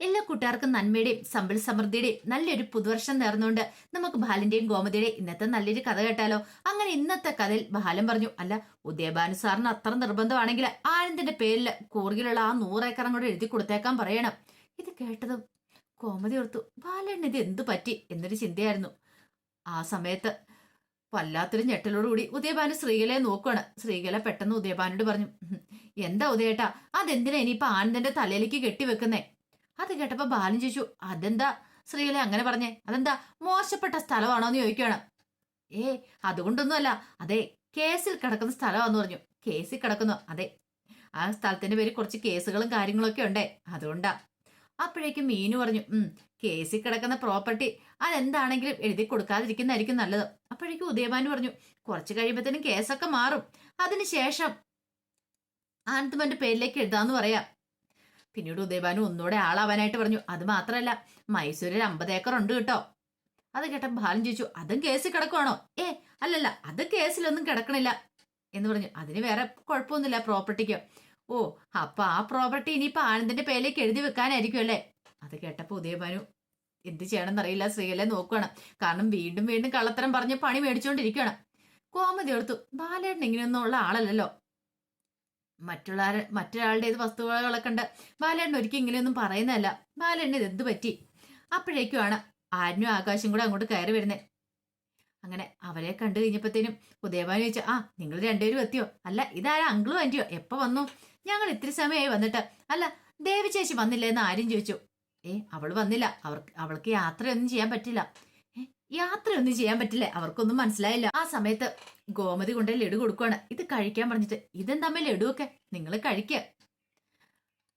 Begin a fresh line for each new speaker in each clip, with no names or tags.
എല്ലാ കൂട്ടുകാർക്കും നന്മയുടെയും സമ്പൽ സമൃദ്ധിയുടെയും നല്ലൊരു പുതുവർഷം നേർന്നുകൊണ്ട് നമുക്ക് ബാലന്റെയും ഗോമതിയുടെയും ഇന്നത്തെ നല്ലൊരു കഥ കേട്ടാലോ? അങ്ങനെ ഇന്നത്തെ കഥയിൽ ബാലൻ പറഞ്ഞു അല്ല ഉദയഭാനു സാറിന് അത്ര നിർബന്ധമാണെങ്കിൽ ആനന്ദിന്റെ പേരിൽ കൂറുകിലുള്ള ആ നൂറേക്കറും കൂടെ എഴുതി കൊടുത്തേക്കാൻ പറയണം. ഇത് കേട്ടതും ഗോമതി ഓർത്തു ബാലൻ ഇത് എന്തു പറ്റി? എന്നൊരു ചിന്തയായിരുന്നു. ആ സമയത്ത് വല്ലാത്തൊരു ഞെട്ടലോടുകൂടി ഉദയഭാനു ശ്രീകലയെ നോക്കുകയാണ് ശ്രീകല പെട്ടെന്ന് ഉദയഭാനോട് പറഞ്ഞു എന്താ ഉദയേട്ടാ അതെന്തിനാ ഇനിയിപ്പൊ ആനന്ദന്റെ തലയിലേക്ക് കെട്ടിവെക്കുന്നേ? അത് കേട്ടപ്പോ ബാലൻ ചോദിച്ചു അതെന്താ ശ്രീലെ അങ്ങനെ പറഞ്ഞേ? അതെന്താ മോശപ്പെട്ട സ്ഥലമാണോ എന്ന് ചോദിക്കുകയാണ്. ഏ അതുകൊണ്ടൊന്നുമല്ല. അതെ കേസിൽ കിടക്കുന്ന സ്ഥലമാണെന്ന് പറഞ്ഞു. കേസിൽ കിടക്കുന്നു. അതെ ആ സ്ഥലത്തിന്റെ പേര് കുറച്ച് കേസുകളും കാര്യങ്ങളൊക്കെ ഉണ്ടേ. അതുകൊണ്ടാ. അപ്പോഴേക്കും മീനു പറഞ്ഞു ഉം കേസിൽ കിടക്കുന്ന പ്രോപ്പർട്ടി അതെന്താണെങ്കിലും എഴുതി കൊടുക്കാതിരിക്കുന്നതായിരിക്കും നല്ലത്. അപ്പോഴേക്കും ഉദയഭാനു പറഞ്ഞു കുറച്ച് കഴിയുമ്പോഴത്തേനും കേസൊക്കെ മാറും. അതിനുശേഷം ആനന്ദമന്റെ പേരിലേക്ക് എഴുതാന്ന് പറയാം. പിന്നീട് ഉദയഭാനു ഒന്നുകൂടെ ആളാവാനായിട്ട് പറഞ്ഞു അത് മാത്രമല്ല മൈസൂരിൽ അമ്പത് ഏക്കർ ഉണ്ട് കേട്ടോ. അത് കേട്ട ബാലൻ ചോദിച്ചു അതും കേസിൽ കിടക്കുവാണോ? ഏ അല്ലല്ല അത് കേസിലൊന്നും കിടക്കണില്ല. എന്ന് പറഞ്ഞു അതിന് വേറെ കുഴപ്പമൊന്നുമില്ല പ്രോപ്പർട്ടിക്ക്. ഓ അപ്പൊ ആ പ്രോപ്പർട്ടി ഇനിയിപ്പോ ആനന്ദിന്റെ പേരിലേക്ക് എഴുതി വെക്കാനായിരിക്കും അല്ലേ? അത് കേട്ടപ്പോ ഉദയഭാനു എന്ത് ചെയ്യണമെന്നറിയില്ല ശ്രീകലെ നോക്കുകയാണ് കാരണം വീണ്ടും വീണ്ടും കള്ളത്തരം പറഞ്ഞ് പണി മേടിച്ചുകൊണ്ടിരിക്കുകയാണ് കോമതി ഓർത്തു ബാലേട്ടൻ ഇങ്ങനെയൊന്നും ഉള്ള ആളല്ലല്ലോ. മറ്റുള്ള മറ്റൊരാളുടെ ഏത് വസ്തുവകളൊക്കെ ഉണ്ട്. ബാലേണ്ണ ഒരിക്കലും ഇങ്ങനെയൊന്നും പറയുന്നതല്ല. ബാലേണ്ണ ഇത് എന്ത് പറ്റി? അപ്പോഴേക്കുമാണ് ആരിനും ആകാശം കൂടെ അങ്ങോട്ട് കയറി വരുന്നത് അങ്ങനെ അവരെ കണ്ടു കഴിഞ്ഞപ്പോഴത്തേനും ഉദയഭാനു ചോദിച്ചു ആ നിങ്ങൾ രണ്ടുപേരും എത്തിയോ? അല്ല ഇതാരാ അങ്കിളും ആന്റിയോ എപ്പോൾ വന്നു? ഞങ്ങൾ ഇത്തിരി സമയമായി വന്നിട്ട്. അല്ല ദേവി ചേച്ചി വന്നില്ലേ? എന്ന് ആരും ചോദിച്ചു. ഏ അവൾ വന്നില്ല. അവർക്ക് അവൾക്ക് യാത്രയൊന്നും ചെയ്യാൻ പറ്റില്ല. യാത്രയൊന്നും ചെയ്യാൻ പറ്റില്ല. അവർക്കൊന്നും മനസ്സിലായില്ല. ആ സമയത്ത് ഗോമതി കൊണ്ട് ലഡു കൊടുക്കുവാണ്. ഇത് കഴിക്കാൻ പറഞ്ഞിട്ട് ഇതെന്താ ലഡു ഒക്കെ നിങ്ങൾ കഴിക്കുക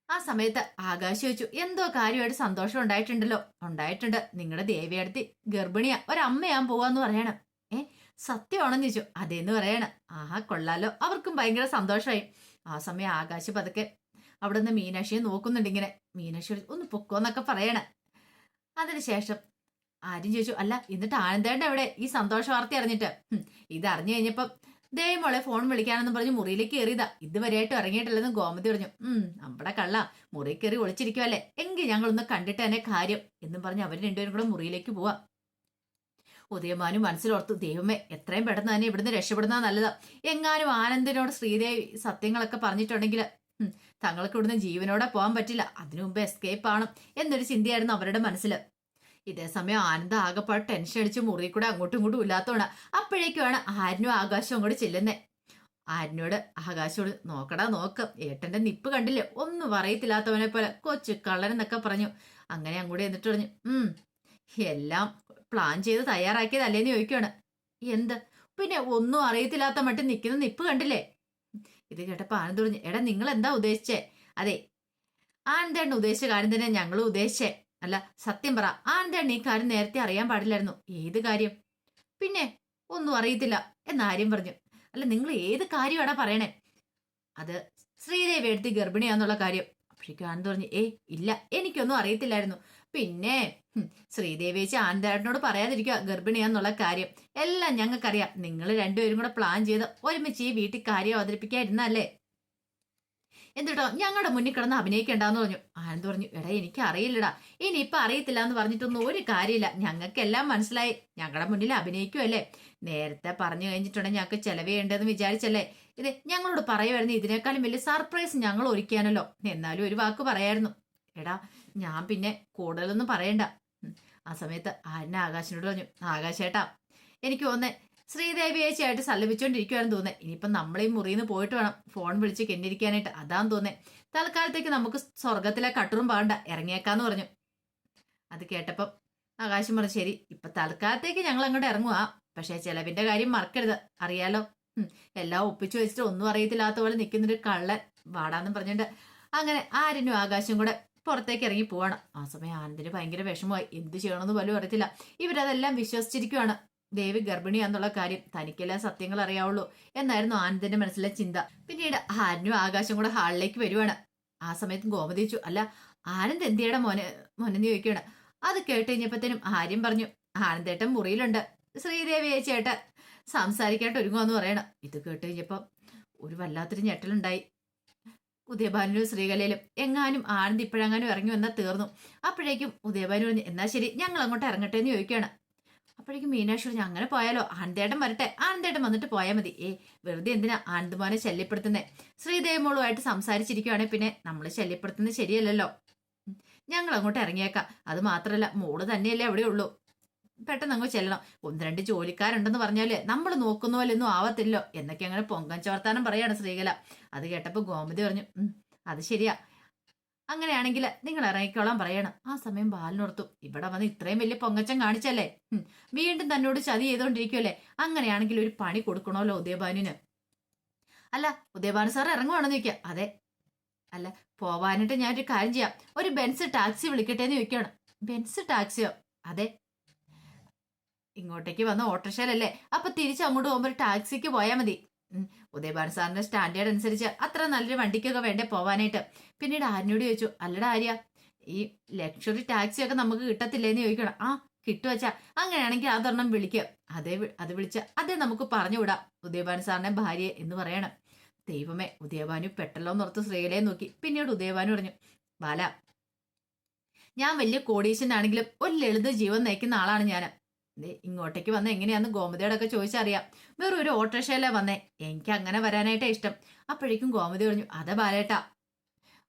ആ സമയത്ത് ആകാശ് ചോദിച്ചു എന്തോ കാര്യമായിട്ട് സന്തോഷം ഉണ്ടായിട്ടുണ്ടല്ലോ? ഉണ്ടായിട്ടുണ്ട്. നിങ്ങളുടെ ദേവിയടുത്ത് ഗർഭിണിയാ. ഒരമ്മയാൻ പോവാന്ന് പറയണം. ഏ സത്യമാണെന്ന് ചോദിച്ചു. അതേന്ന് പറയണം. ആഹാ കൊള്ളാലോ. അവർക്കും ഭയങ്കര സന്തോഷമായി ആ സമയം ആകാശ് പതുക്കെ അവിടെ നിന്ന് മീനാക്ഷിയെ നോക്കുന്നുണ്ട് ഇങ്ങനെ. മീനാക്ഷി ഒന്ന് പൊക്കോന്നൊക്കെ പറയണേ. അതിനുശേഷം ആരും ചോദിച്ചു അല്ല എന്നിട്ട് ആനന്ദേണ്ട എവിടെ? ഈ സന്തോഷ വാർത്ത അറിഞ്ഞിട്ട്. ഇത് അറിഞ്ഞു കഴിഞ്ഞപ്പം ദയമോളെ മോളെ ഫോൺ വിളിക്കാനെന്നും പറഞ്ഞ് മുറിയിലേക്ക് കയറിയതാ. ഇതുവരെയായിട്ടും ഇറങ്ങിയിട്ടില്ലെന്ന് ഗോമതി പറഞ്ഞു. ഉം നമ്മുടെ കള്ള. മുറി കയറി ഒളിച്ചിരിക്കുവല്ലേ? എങ്കിൽ ഞങ്ങളൊന്ന് കണ്ടിട്ട് തന്നെ കാര്യം എന്നും പറഞ്ഞ് അവർ രണ്ടുപേരും കൂടെ മുറിയിലേക്ക് പോവാ. ഉദയമാനും മനസ്സിലോർത്തു ദൈവമേ എത്രയും പെട്ടെന്ന് തന്നെ ഇവിടുന്ന് രക്ഷപ്പെടുന്ന നല്ലതാ. എങ്ങാനും ആനന്ദിനോട് ശ്രീദേവി സത്യങ്ങളൊക്കെ പറഞ്ഞിട്ടുണ്ടെങ്കിൽ തങ്ങൾക്ക് ഇവിടുന്ന് ജീവനോടെ പോകാൻ പറ്റില്ല. അതിനു മുമ്പ് എസ്കേപ്പ് ആണ് എന്നൊരു ചിന്തയായിരുന്നു അവരുടെ മനസ്സിൽ ഇതേ സമയം ആനന്ദ ആകെപ്പാട് ടെൻഷൻ അടിച്ച് മുറി കൂടെ അങ്ങോട്ടും ഇങ്ങോട്ടും ഇല്ലാത്തോണ അപ്പോഴേക്കുമാണ് ആരിനും ആകാശം അങ്ങോട്ട് ചെല്ലുന്നേ. ആരിനോട് ആകാശോട് നോക്കടാ നോക്ക് ഏട്ടന്റെ നിപ്പ് കണ്ടില്ലേ? ഒന്നും പറയത്തില്ലാത്തവനെ പോലെ കൊച്ചു കള്ളൻ എന്നൊക്കെ പറഞ്ഞു. അങ്ങനെ അങ്ങോട്ട് എന്നിട്ട് പറഞ്ഞു ഉം എല്ലാം പ്ലാൻ ചെയ്ത് തയ്യാറാക്കിയതല്ലേന്ന് ചോദിക്കുകയാണ് എന്ത്? പിന്നെ ഒന്നും അറിയത്തില്ലാത്ത മട്ടിൽ നിൽക്കുന്ന നിപ്പ് കണ്ടില്ലേ? ഇത് കേട്ടപ്പോ ആനന്ദ് പറഞ്ഞു എടാ നിങ്ങൾ എന്താ ഉദ്ദേശിച്ചേ? അതെ ആനന്ദ ഉദ്ദേശിച്ച കാര്യം തന്നെ ഞങ്ങളും ഉദ്ദേശിച്ചേ. അല്ല സത്യം പറ. ഈ കാര്യം നേരത്തെ അറിയാൻ പാടില്ലായിരുന്നു. ഏത് കാര്യം? പിന്നെ ഒന്നും അറിയത്തില്ല എന്നാര്യം പറഞ്ഞു. അല്ല നിങ്ങൾ ഏത് കാര്യമാടാ പറയണേ? അത് ശ്രീദേവി എടുത്ത് ഗർഭിണിയാന്നുള്ള കാര്യം. അപ്പോഴേക്കും ആനന്ദ് പറഞ്ഞു ഏ ഇല്ല എനിക്കൊന്നും അറിയത്തില്ലായിരുന്നു. പിന്നെ ശ്രീദേവി ചേച്ചി ആനന്ദേട്ടനോട് പറയാതിരിക്കുക ഗർഭിണിയാന്നുള്ള കാര്യം. എല്ലാം ഞങ്ങൾക്കറിയാം. നിങ്ങൾ രണ്ടുപേരും കൂടെ പ്ലാൻ ചെയ്ത് ഒരുമിച്ച് ഈ വീട്ടിൽ കാര്യം അവതരിപ്പിക്കാതിരുന്നല്ലേ എന്നിട്ടോ ഞങ്ങളുടെ മുന്നിൽ കിടന്ന് അഭിനയിക്കണ്ടെന്ന് പറഞ്ഞു. ആനന്ദ് പറഞ്ഞു? എടാ എനിക്ക് അറിയില്ലടാ ഇനി ഇനിയിപ്പൊ അറിയത്തില്ല എന്ന് പറഞ്ഞിട്ടൊന്നും ഒരു കാര്യമില്ല. ഞങ്ങൾക്കെല്ലാം മനസ്സിലായി. ഞങ്ങളുടെ മുന്നിൽ അഭിനയിക്കുമല്ലേ നേരത്തെ പറഞ്ഞു കഴിഞ്ഞിട്ടുണ്ടെങ്കിൽ ഞങ്ങൾക്ക് ചെലവ് ചെയ്യേണ്ടതെന്ന് വിചാരിച്ചല്ലേ? ഇത് ഞങ്ങളോട് പറയുമായിരുന്നു ഇതിനേക്കാളും വലിയ സർപ്രൈസ് ഞങ്ങൾ ഒരുക്കിയാനല്ലോ എന്നാലും ഒരു വാക്ക് പറയായിരുന്നു. എടാ ഞാൻ പിന്നെ കൂടുതലൊന്നും പറയണ്ട. ആ സമയത്ത് ആരനെ ആകാശിനോട് പറഞ്ഞു ആകാശേട്ടാ എനിക്ക് തോന്നേ ശ്രീദേവി ചേട്ടി സല്ലപിച്ചോണ്ടിരിക്കുവാണെന്ന് തോന്നുന്നത് ഇനിയിപ്പം നമ്മളീ മുറിയിൽ നിന്ന് പോയിട്ട് വേണം ഫോൺ വിളിച്ച് കെന്നിരിക്കാനായിട്ട് അതാന്ന് തോന്നുന്നത് തൽക്കാലത്തേക്ക് നമുക്ക് സ്വർഗത്തിലെ കട്ടറും പാണ്ട ഇറങ്ങിയേക്കാന്ന് പറഞ്ഞു. അത് കേട്ടപ്പം ആകാശം പറഞ്ഞു ശരി ഇപ്പം തൽക്കാലത്തേക്ക് ഞങ്ങൾ അങ്ങോട്ട് ഇറങ്ങുക പക്ഷേ ചിലവിന്റെ കാര്യം മറക്കരുത്. അറിയാലോ? എല്ലാം ഒപ്പിച്ചു വെച്ചിട്ട് ഒന്നും അറിയത്തില്ലാത്ത പോലെ നിൽക്കുന്നൊരു കള്ളൻ വാടാന്നും പറഞ്ഞിട്ട് അങ്ങനെ ആരിനും ആകാശം കൂടെ പുറത്തേക്ക് ഇറങ്ങി പോവാണ്. ആ സമയം ആനന്ദിന് ഭയങ്കര വിഷമമായി. എന്ത് ചെയ്യണമെന്ന് പോലും അറിയത്തില്ല. ഇവരതെല്ലാം വിശ്വസിച്ചിരിക്കുവാണ്. ദേവി ഗർഭിണിയാന്നുള്ള കാര്യം തനിക്കെല്ലാം സത്യങ്ങൾ അറിയാവുള്ളൂ എന്നായിരുന്നു ആനന്ദിന്റെ മനസ്സിലെ ചിന്ത. പിന്നീട് ഹാരനും ആകാശം കൂടെ ഹാളിലേക്ക് വരുവാണ്. ആ സമയത്ത് ഗോമതിച്ചു അല്ല ആനന്ദ് എന്തിയുടെ മോനെ മോനെന്ന് ചോദിക്കുകയാണ്. അത് കേട്ട് കഴിഞ്ഞപ്പോഴത്തേനും ആര്യം പറഞ്ഞു ആനന്ദേട്ടൻ മുറിയിലുണ്ട്. ശ്രീദേവി ചേട്ടൻ സംസാരിക്കാനായിട്ട് ഒരുങ്ങുമെന്ന് പറയണം. ഇത് കേട്ട് കഴിഞ്ഞപ്പം ഒരു വല്ലാത്തൊരു ഞെട്ടലുണ്ടായി. ഉദയഭാനുവും ശ്രീകലയിലും എങ്ങാനും ആനന്ദ് ഇപ്പോഴെങ്ങാനും ഇറങ്ങി വന്നാൽ തീർന്നു. അപ്പോഴേക്കും ഉദയഭാനു പറഞ്ഞു എന്നാ ശരി ഞങ്ങൾ അങ്ങോട്ട് ഇറങ്ങട്ടെ എന്ന് ചോദിക്കുകയാണ്. അപ്പോഴേക്കും മീനാക്ഷി പറഞ്ഞു അങ്ങനെ പോയാലോ? ആനന്ദേട്ടൻ വരട്ടെ. ആനന്ദേട്ടൻ വന്നിട്ട് പോയാൽ മതി. ഏ വെറുതെ എന്തിനാ ആനന്ദമാനെ ശല്യപ്പെടുത്തുന്നേ? ശ്രീദേവമോളുമായിട്ട് സംസാരിച്ചിരിക്കുവാണെങ്കിൽ പിന്നെ നമ്മൾ ശല്യപ്പെടുത്തുന്നത് ശരിയല്ലല്ലോ. ഞങ്ങൾ അങ്ങോട്ട് ഇറങ്ങിയേക്കാം. അത് മാത്രമല്ല മോൾ തന്നെയല്ലേ അവിടെ ഉള്ളൂ. പെട്ടെന്ന് അങ്ങ് ചെല്ലണം. ഒന്ന് രണ്ട് ജോലിക്കാരുണ്ടെന്ന് പറഞ്ഞാൽ നമ്മൾ നോക്കുന്ന പോലെ ഒന്നും ആവത്തില്ലോ എന്നൊക്കെ അങ്ങനെ പൊങ്കൻ ചോർത്താനം പറയാണ് ശ്രീകല. അത് കേട്ടപ്പോൾ ഗോമതി പറഞ്ഞു അത് ശരിയാ. അങ്ങനെയാണെങ്കിൽ നിങ്ങൾ ഇറങ്ങിക്കോളാൻ പറയണം. ആ സമയം ബാലിനോർത്തു. ഇവിടെ വന്ന് ഇത്രയും വലിയ പൊങ്ങച്ചം കാണിച്ചല്ലേ? വീണ്ടും തന്നോട് ചതി ചെയ്തോണ്ടിരിക്കുമല്ലേ അങ്ങനെയാണെങ്കിൽ ഒരു പണി കൊടുക്കണമല്ലോ ഉദയഭാനുവിന്. അല്ല ഉദയഭാനു സാർ ഇറങ്ങുവാണെന്ന് ചോദിക്കുക അതെ. അല്ല പോവാനായിട്ട് ഒരു കാര്യം ചെയ്യാം. ഒരു ബെൻസ് ടാക്സി വിളിക്കട്ടെ എന്ന് ചോദിക്കുകയാണ് ബെൻസ് ടാക്സിയോ അതെ. ഇങ്ങോട്ടേക്ക് വന്ന ഓട്ടോറിക്ഷയിലല്ലേ? അപ്പൊ തിരിച്ച് അങ്ങോട്ട് പോകുമ്പോൾ ടാക്സിക്ക് പോയാൽ മതി. ഉം, ഉദയഭാനു സാറിന്റെ സ്റ്റാൻഡേർഡ് അനുസരിച്ച് അത്ര നല്ലൊരു വണ്ടിക്കൊക്കെ വേണ്ടേ പോവാനായിട്ട്. പിന്നീട് ആരിനോട് ചോദിച്ചു അല്ലടാ ആര്യ ഈ ലക്ഷറി ടാക്സി ഒക്കെ നമുക്ക് കിട്ടത്തില്ലേന്ന് ചോദിക്കണം. ആ കിട്ടുവച്ചാ അങ്ങനെയാണെങ്കിൽ അതൊരെണ്ണം വിളിക്കുക അതേ അത് വിളിച്ച് അതേ നമുക്ക് പറഞ്ഞുവിടാം. ഉദയഭാനു സാറിന്റെ ഭാര്യ എന്ന് പറയണം. ദൈവമേ ഉദയഭാനു പെട്ടല്ലോ എന്നോർത്ത് ശ്രീകലയെ നോക്കി. പിന്നീട് ഉദയഭാനു പറഞ്ഞു ബാല ഞാൻ വലിയ കോടീശനാണെങ്കിലും ഒരു ലളിത ജീവൻ നയിക്കുന്ന ആളാണ് ഞാൻ ഇങ്ങോട്ടേക്ക് വന്ന എങ്ങനെയാന്ന് ഗോമതിയോടൊക്കെ ചോദിച്ചറിയാം. വേറെ ഒരു ഓട്ടോറിക്ഷയിലാ വന്നേ. എനിക്ക് അങ്ങനെ വരാനായിട്ടാ ഇഷ്ടം. അപ്പോഴേക്കും ഗോമതി പറഞ്ഞു അതെ ബാലേട്ടാ.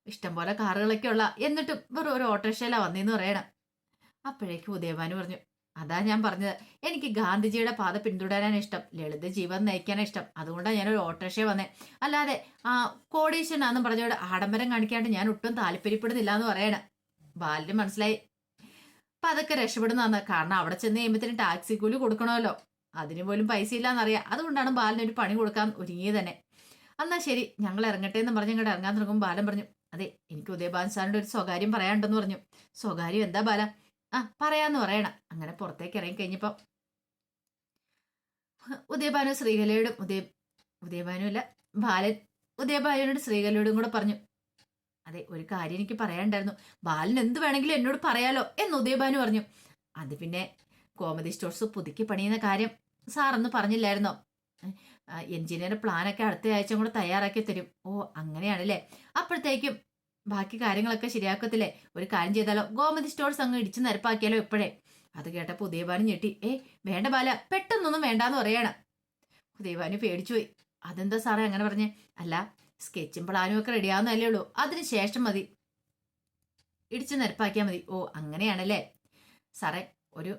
ഇഷ്ടം പോലെ കാറുകളൊക്കെ ഉള്ള. എന്നിട്ടും വെറും ഒരു ഓട്ടോറിക്ഷയിലാ വന്നേന്ന് പറയണം. അപ്പോഴേക്കും ഉദയഭാനു പറഞ്ഞു അതാ ഞാൻ പറഞ്ഞത്. എനിക്ക് ഗാന്ധിജിയുടെ പാത പിന്തുടരാനാണ് ഇഷ്ടം. ലളിത ജീവൻ നയിക്കാനാണ് ഇഷ്ടം. അതുകൊണ്ടാണ് ഞാൻ ഒരു ഓട്ടോറിക്ഷ വന്നേ. അല്ലാതെ ആ കോടീശ്വരനാന്നും പറഞ്ഞോട് ആഡംബരം കാണിക്കാണ്ട് ഞാൻ ഒട്ടും താല്പര്യപ്പെടുന്നില്ല എന്ന് പറയണം. ബാലിന് മനസ്സിലായി അപ്പൊ അതൊക്കെ രക്ഷപ്പെടുന്നതാണ്. കാരണം അവിടെ ചെന്ന് കഴിയുമ്പത്തിന് ടാക്സി കൂലി കൊടുക്കണമല്ലോ. അതിന് പോലും പൈസ ഇല്ലാന്നറിയാം അതുകൊണ്ടാണ് ബാലിന് ഒരു പണി കൊടുക്കാൻ ഒരുങ്ങിയത് തന്നെ. എന്നാ ശരി ഞങ്ങൾ ഇറങ്ങട്ടെ എന്ന് പറഞ്ഞ് ഇങ്ങോട്ട് ഇറങ്ങാൻ തുടങ്ങും ബാലൻ പറഞ്ഞു അതെ എനിക്ക് ഉദയബാൻ സാറിന്റെ ഒരു സ്വകാര്യം പറയാനുണ്ടെന്ന് പറഞ്ഞു. സ്വകാര്യം എന്താ ബാല? ആ പറയാന്ന് പറയണം. അങ്ങനെ പുറത്തേക്ക് ഇറങ്ങി കഴിഞ്ഞപ്പോ ഉദയബാനു ശ്രീകലയോടും ഉദയ ഉദയഭാനു അല്ല ബാലൻ ഉദയഭാനുവിനോട് ശ്രീകലയോടും കൂടെ പറഞ്ഞു അതെ ഒരു കാര്യം എനിക്ക് പറയാനുണ്ടായിരുന്നു. ബാലൻ എന്ത് വേണമെങ്കിലും എന്നോട് പറയാലോ എന്ന് ഉദയഭാനു പറഞ്ഞു. അത് പിന്നെ കോമഡി സ്റ്റോർസ് പുതുക്കി പണിയുന്ന കാര്യം സാറൊന്ന് പറഞ്ഞില്ലായിരുന്നോ? എഞ്ചിനീയർ പ്ലാനൊക്കെ അടുത്ത ആഴ്ച കൂടെ തയ്യാറാക്കി തരും. ഓ അങ്ങനെയാണല്ലേ? അപ്പോഴത്തേക്കും ബാക്കി കാര്യങ്ങളൊക്കെ ശരിയാക്കത്തില്ലേ? ഒരു കാര്യം ചെയ്താലോ? ഗോമതി സ്റ്റോർസ് അങ്ങ് ഇടിച്ചു നിരപ്പാക്കിയാലോ എപ്പോഴേ അത് കേട്ടപ്പോൾ ഉദയഭാനു ഞെട്ടി. ഏ വേണ്ട ബാല പെട്ടെന്നൊന്നും വേണ്ടാന്ന് പറയണം. ഉദയഭാനു പേടിച്ചുപോയി. അതെന്താ സാറേ അങ്ങനെ പറഞ്ഞേ? അല്ല സ്കെച്ചും പ്ലാനും ഒക്കെ റെഡിയാവുന്നല്ലേ ഉള്ളൂ. അതിന് ശേഷം മതി. ഇടിച്ചു നിരപ്പാക്കിയാൽ മതി. ഓ അങ്ങനെയാണല്ലേ? സാറേ ഒരു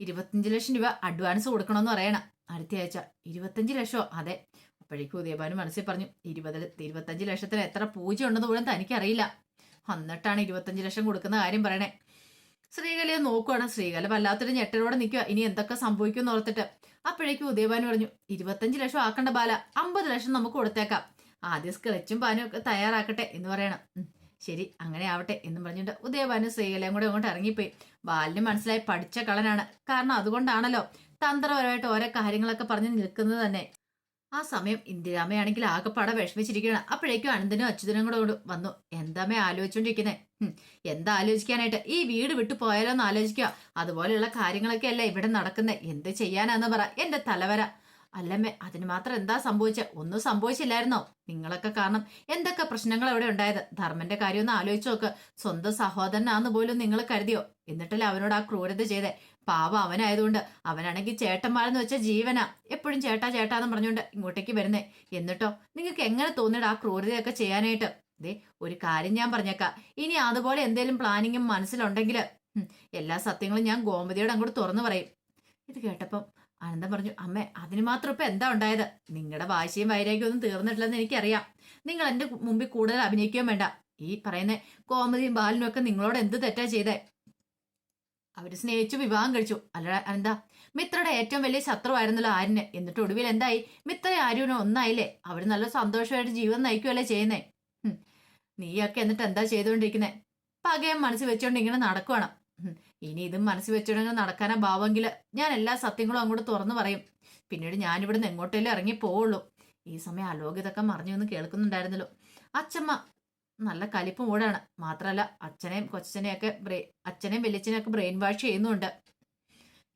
ഇരുപത്തഞ്ച് ലക്ഷം രൂപ അഡ്വാൻസ് കൊടുക്കണമെന്ന് പറയണം. അടുത്ത ആഴ്ച. ഇരുപത്തഞ്ച് ലക്ഷമോ അതെ. അപ്പോഴേക്കും ഉദയഭാനു മനസ്സിൽ പറഞ്ഞു ഇരുപത് ഇരുപത്തഞ്ച് ലക്ഷത്തിന് എത്ര പൂജ ഉണ്ടെന്ന് പോലും തനിക്കറിയില്ല. എന്നിട്ടാണ് ഇരുപത്തഞ്ച് ലക്ഷം കൊടുക്കുന്ന കാര്യം പറയണേ. ശ്രീകലയെ നോക്കുവാണ്. ശ്രീകല വല്ലാത്തൊരു ഞെട്ടലോടെ നിൽക്കുക ഇനി എന്തൊക്കെ സംഭവിക്കും എന്ന് ഓർത്തിട്ട്. അപ്പോഴേക്കും ഉദയഭാനു പറഞ്ഞു ഇരുപത്തഞ്ച് ലക്ഷം ആക്കണ്ട ബാല അമ്പത് ലക്ഷം നമുക്ക് കൊടുത്തേക്കാം. ആദ്യം സ്കെച്ചും പാനും ഒക്കെ തയ്യാറാക്കട്ടെ എന്ന് പറയണം. ശരി അങ്ങനെ ആവട്ടെ എന്ന് പറഞ്ഞിട്ട് ഉദയഭാനും ശ്രീകലയും കൂടെ അങ്ങോട്ട് ഇറങ്ങിപ്പോയി. ബാലിന് മനസ്സിലായി പഠിച്ച കളനാണ് കാരണം അതുകൊണ്ടാണല്ലോ തന്ത്രപരമായിട്ട് ഓരോ കാര്യങ്ങളൊക്കെ പറഞ്ഞ് നിൽക്കുന്നത് തന്നെ. ആ സമയം ഇന്ദിരാമയാണെങ്കിൽ ആകെപ്പാടെ വിഷമിച്ചിരിക്കുകയാണ്. അപ്പോഴേക്കും അനന്തനും അച്യുതനും കൂടെ കൊണ്ട് വന്നു. എന്താമേ ആലോചിച്ചോണ്ടിരിക്കുന്നേ? എന്താ ആലോചിക്കാനായിട്ട്? ഈ വീട് വിട്ടു പോയാലോ എന്ന് ആലോചിക്കുക. അതുപോലെയുള്ള കാര്യങ്ങളൊക്കെ അല്ല ഇവിടെ നടക്കുന്നത് എന്ത് ചെയ്യാനാന്ന് പറ. എന്റെ തലവര. അല്ലമ്മേ അതിന് മാത്രം എന്താ സംഭവിച്ച? ഒന്നും സംഭവിച്ചില്ലായിരുന്നോ? നിങ്ങളൊക്കെ കാരണം എന്തൊക്കെ പ്രശ്നങ്ങൾ അവിടെ ഉണ്ടായത്? ധർമ്മന്റെ കാര്യം ഒന്ന് ആലോചിച്ച് നോക്ക്. സ്വന്തം സഹോദരനാന്ന് പോലും നിങ്ങൾ കരുതിയോ? എന്നിട്ടല്ലേ അവനോട് ആ ക്രൂരത ചെയ്തേ? പാവം അവനായതുകൊണ്ട് അവനാണെങ്കിൽ ചേട്ടന്മാരെന്ന് വെച്ച ജീവനാ. എപ്പോഴും ചേട്ടാ ചേട്ടാന്ന് പറഞ്ഞുകൊണ്ട് ഇങ്ങോട്ടേക്ക് വരുന്നേ. എന്നിട്ടോ നിങ്ങൾക്ക് എങ്ങനെ തോന്നിയിട്ട് ആ ക്രൂരതയൊക്കെ ചെയ്യാനായിട്ട്? ദേ ഒരു കാര്യം ഞാൻ പറഞ്ഞേക്കാം. ഇനി അതുപോലെ എന്തെങ്കിലും പ്ലാനിങ്ങും മനസ്സിലുണ്ടെങ്കിൽ എല്ലാ സത്യങ്ങളും ഞാൻ ഗോമതിയോട് അങ്ങോട്ട് തുറന്നു പറയും. ഇത് കേട്ടപ്പം ആനന്ദം പറഞ്ഞു അമ്മ അതിന് മാത്രം ഇപ്പൊ എന്താ ഉണ്ടായത്? നിങ്ങളുടെ വാശിയും വൈരാഗ്യം ഒന്നും തീർന്നിട്ടില്ലെന്ന് എനിക്കറിയാം. നിങ്ങൾ എന്റെ മുമ്പിൽ കൂടുതൽ അഭിനയിക്കുകയും വേണ്ട. ഈ പറയുന്ന കോമതിയും ബാലിനും ഒക്കെ നിങ്ങളോട് എന്ത് തെറ്റാ ചെയ്തേ? അവർ സ്നേഹിച്ചു വിവാഹം കഴിച്ചു. അല്ല എന്താ മിത്രയുടെ ഏറ്റവും വലിയ ശത്രുവായിരുന്നല്ലോ ആര്യന്. എന്നിട്ട് ഒടുവിൽ എന്തായി? മിത്ര ആര്യനും ഒന്നായില്ലേ? അവർ നല്ല സന്തോഷമായിട്ട് ജീവിതം നയിക്കുമല്ലേ ചെയ്യുന്നേ? നീയൊക്കെ എന്നിട്ട് എന്താ ചെയ്തുകൊണ്ടിരിക്കുന്നേ? പകയം മനസ്സിൽ വെച്ചുകൊണ്ട് ഇങ്ങനെ നടക്കുവാണ്. ഇനി ഇതും മനസ്സിൽ വെച്ചിടങ്ങൾ നടക്കാനാ ഭാവമെങ്കിൽ ഞാൻ എല്ലാ സത്യങ്ങളും അങ്ങോട്ട് തുറന്നു പറയും. പിന്നീട് ഞാനിവിടുന്ന് എങ്ങോട്ടേലും ഇറങ്ങി പോവുള്ളൂ. ഈ സമയം അലോക് ഇതൊക്കെ മറിഞ്ഞു എന്ന് കേൾക്കുന്നുണ്ടായിരുന്നല്ലോ. അച്ഛമ്മ നല്ല കലിപ്പ് മൂടാണ് മാത്രമല്ല അച്ഛനെയും കൊച്ചനെയൊക്കെ ബ്രെ അച്ഛനെയും വലിയച്ഛനെയൊക്കെ ബ്രെയിൻ വാഷ് ചെയ്യുന്നുണ്ട്.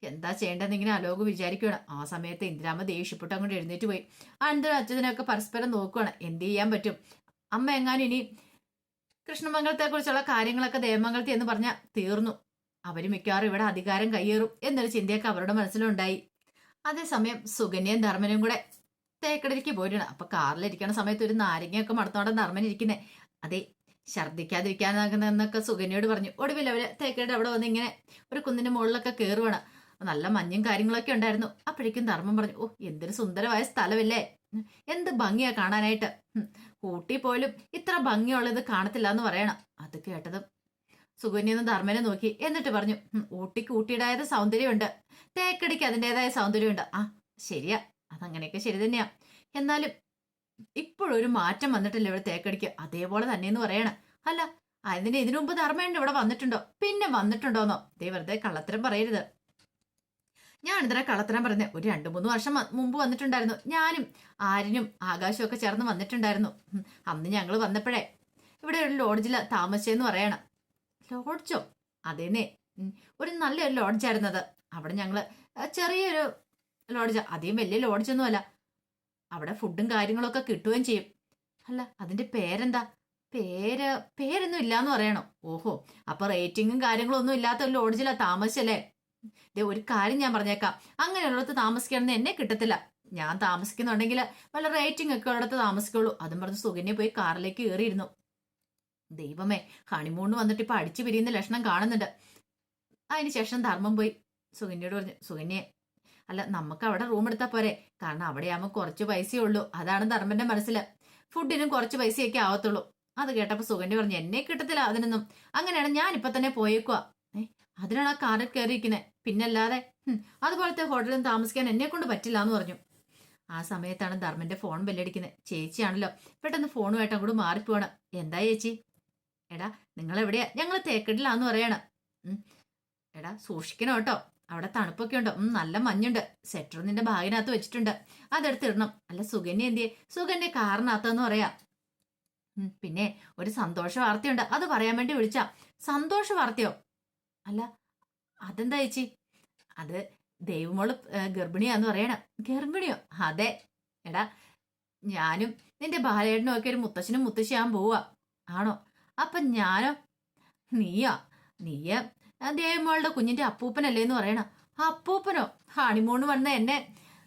എന്താ ചെയ്യേണ്ടതെന്ന് ഇങ്ങനെ അലോക് വിചാരിക്കുകയാണ് ആ സമയത്ത് ഇന്ദിരാമ ദേഷ്യപ്പെട്ട് അങ്ങോട്ട് എഴുന്നേറ്റ് പോയി. അനന്തരം അച്ഛനൊക്കെ പരസ്പരം നോക്കുകയാണ് എന്ത് ചെയ്യാൻ പറ്റും? അമ്മ എങ്ങാനും ഇനി കൃഷ്ണമംഗലത്തെക്കുറിച്ചുള്ള കാര്യങ്ങളൊക്കെ ദേവമംഗലത്തിൽ എന്ന് പറഞ്ഞാൽ തീർന്നു. അവർ മിക്കവാറും ഇവിടെ അധികാരം കയ്യേറും എന്നൊരു ചിന്തയൊക്കെ അവരുടെ മനസ്സിലുണ്ടായി. അതേസമയം സുകന്യയും ധർമ്മനും കൂടെ തേക്കടലിക്ക് പോയിരുന്നു അപ്പൊ കാറിലിരിക്കണ സമയത്ത് ഒരു നാരങ്ങയൊക്കെ മടത്തോടെ ധർമ്മൻ ഇരിക്കുന്നേ. അതെ ഛർദ്ദിക്കാതിരിക്കാനാകുന്നൊക്കെ സുഗന്യോട് പറഞ്ഞു. ഒടുവിൽ അവർ തേക്കയുടെ അവിടെ വന്ന് ഇങ്ങനെ ഒരു കുന്നിന്റെ മുകളിലൊക്കെ കയറുവാണ് നല്ല മഞ്ഞും കാര്യങ്ങളൊക്കെ ഉണ്ടായിരുന്നു. അപ്പോഴേക്കും ധർമ്മം പറഞ്ഞു ഓ എന്തൊരു സുന്ദരമായ സ്ഥലമല്ലേ? എന്ത് ഭംഗിയാ കാണാനായിട്ട്. ഊട്ടി പോലും ഇത്ര ഭംഗിയുള്ളത് കാണത്തില്ല എന്ന് പറയണം. അത് കേട്ടതും സുകന്യെന്ന് ധർമ്മനെ നോക്കി. എന്നിട്ട് പറഞ്ഞു "ഉം, ഊട്ടിക്ക് ഊട്ടിയുടേതായ സൗന്ദര്യമുണ്ട്. തേക്കടിക്ക് അതിന്റെതായ സൗന്ദര്യമുണ്ട്. ആ ശരിയാ. അതങ്ങനെയൊക്കെ ശരി തന്നെയാ. എന്നാലും ഇപ്പോഴൊരു മാറ്റം വന്നിട്ടില്ല ഇവിടെ തേക്കടിക്ക്. അതേപോലെ തന്നെയെന്ന് പറയണം. അല്ല അതിന് ഇതിനു മുമ്പ് ധർമ്മേണ്ട ഇവിടെ വന്നിട്ടുണ്ടോ? പിന്നെ വന്നിട്ടുണ്ടോന്നോ? ദേ വെറുതെ കള്ളത്തരം പറയരുത്. ഞാൻ ഇതിനെ കള്ളത്തരം പറയുന്നത് ഒരു രണ്ടു മൂന്ന് വർഷം മുമ്പ് വന്നിട്ടുണ്ടായിരുന്നു. ഞാനും ആരിനും ആകാശവും ഒക്കെ ചേർന്ന് വന്നിട്ടുണ്ടായിരുന്നു. അന്ന് ഞങ്ങൾ വന്നപ്പോഴേ ഇവിടെ ഒരു ലോഡ്ജിൽ താമസിച്ചെന്ന് പറയണം. ലോഡ്ജോ അതേന്നെ ഒരു നല്ലൊരു ലോഡ്ജായിരുന്നത് അവിടെ ഞങ്ങൾ ആ, ചെറിയൊരു ലോഡ്ജ് അധികം വലിയ ലോഡ്ജൊന്നും അല്ല. അവിടെ ഫുഡും കാര്യങ്ങളൊക്കെ കിട്ടുകയും ചെയ്യും. അല്ല അതിന്റെ പേരെന്താ? പേര് പേരൊന്നും ഇല്ലാന്ന് പറയണോ. ഓഹോ അപ്പൊ റേറ്റിംഗും കാര്യങ്ങളും ഒന്നും ഇല്ലാത്ത ഒരു ലോഡ്ജിലാ താമസിച്ചല്ലേ? ദേ ഒരു കാര്യം ഞാൻ പറഞ്ഞേക്കാം. അങ്ങനെയുള്ളിടത്ത് താമസിക്കണമെന്ന് എന്നെ കിട്ടത്തില്ല. ഞാൻ താമസിക്കുന്നുണ്ടെങ്കിൽ വല്ല റേറ്റിംഗ് ഒക്കെ ഉള്ളിടത്ത് താമസിക്കുള്ളൂ. അതും പറഞ്ഞ് സുകന്യ പോയി കാറിലേക്ക് കയറിയിരുന്നു ദൈവമേ ഹണിമൂണ് വന്നിട്ട് ഇപ്പൊ അടിച്ചു പിരിയുന്ന ലക്ഷണം കാണുന്നുണ്ട്. അതിനുശേഷം ധർമ്മം പോയി. സുകന്യയോട് പറഞ്ഞു സുകന്യെ അല്ല നമുക്ക് അവിടെ റൂം എടുത്താൽ പോരെ. കാരണം അവിടെ ആകുമ്പോൾ കുറച്ച് പൈസയേ ഉള്ളൂ. അതാണ് ധർമ്മന്റെ മനസ്സിൽ. ഫുഡിനും കുറച്ച് പൈസയൊക്കെ ആവത്തുള്ളൂ. അത് കേട്ടപ്പോൾ സുഗന്യ പറഞ്ഞു എന്നെ കിട്ടത്തില്ല അതിനൊന്നും. അങ്ങനെയാണ് ഞാൻ ഇപ്പൊ തന്നെ പോയേക്കുക ഏ അതിനാണ് ആ കാറിൽ കയറിയിരിക്കുന്നത് പിന്നല്ലാതെ അതുപോലത്തെ ഹോട്ടലിൽ താമസിക്കാൻ എന്നെ കൊണ്ട് പറ്റില്ല എന്ന് പറഞ്ഞു. ആ സമയത്താണ് ധർമ്മന്റെ ഫോൺ ബെല്ലടിക്കുന്നത് ചേച്ചിയാണല്ലോ പെട്ടെന്ന് ഫോണുമായിട്ട് അങ്ങോട്ട് മാറിപ്പോവാണ്. എന്താ ചേച്ചി? എടാ നിങ്ങൾ എവിടെയാ ഞങ്ങൾ തേക്കടിലാന്ന് പറയണം. എടാ സൂക്ഷിക്കണം കേട്ടോ. അവിടെ തണുപ്പൊക്കെ ഉണ്ടോ നല്ല മഞ്ഞുണ്ട്. സെറ്റർ നിന്റെ ബാഗിനകത്ത് വെച്ചിട്ടുണ്ട്. അതെടുത്തിടണം. അല്ല സുഗന്യ എന്തിയെ? സുഗന്റെ കാറിനകത്തെന്ന് പറയാ. പിന്നെ ഒരു സന്തോഷ വാർത്തയുണ്ട്. അത് പറയാൻ വേണ്ടി വിളിച്ച. സന്തോഷ വാർത്തയോ? അല്ല അതെന്താ ചേച്ചി? അത് ദൈവമോൾ ഗർഭിണിയാന്ന് പറയണം. ഗർഭിണിയോ? അതെ. എടാ ഞാനും നിന്റെ ബാലേട്ടനും ഒക്കെ ഒരു മുത്തശ്ശനും മുത്തശ്ശിയാൻ പോവാ ആണോ? അപ്പൊ ഞാനോ? നീയോ? നീയ? മോളുടെ കുഞ്ഞിന്റെ അപ്പൂപ്പനല്ലേ എന്ന് പറയണ? അപ്പൂപ്പനോ? ഹണിമൂണ് വന്ന എന്നെ.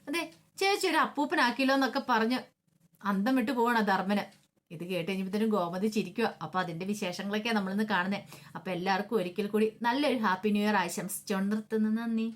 അതെ ചേച്ചി ഒരു അപ്പൂപ്പനാക്കിയല്ലോ എന്നൊക്കെ പറഞ്ഞ് അന്തം വിട്ടു പോവണ ധർമ്മന്. ഇത് കേട്ട് കഴിഞ്ഞപ്പോഴത്തേനും ഗോമതി ചിരിക്കുക അപ്പൊ അതിന്റെ വിശേഷങ്ങളൊക്കെയാണ് നമ്മളിന്ന് കാണുന്നത് അപ്പൊ എല്ലാവർക്കും ഒരിക്കൽ കൂടി നല്ലൊരു ഹാപ്പി ന്യൂ ഇയർ ആശംസിച്ചോണ്ട് നിർത്തുന്നു നന്ദി.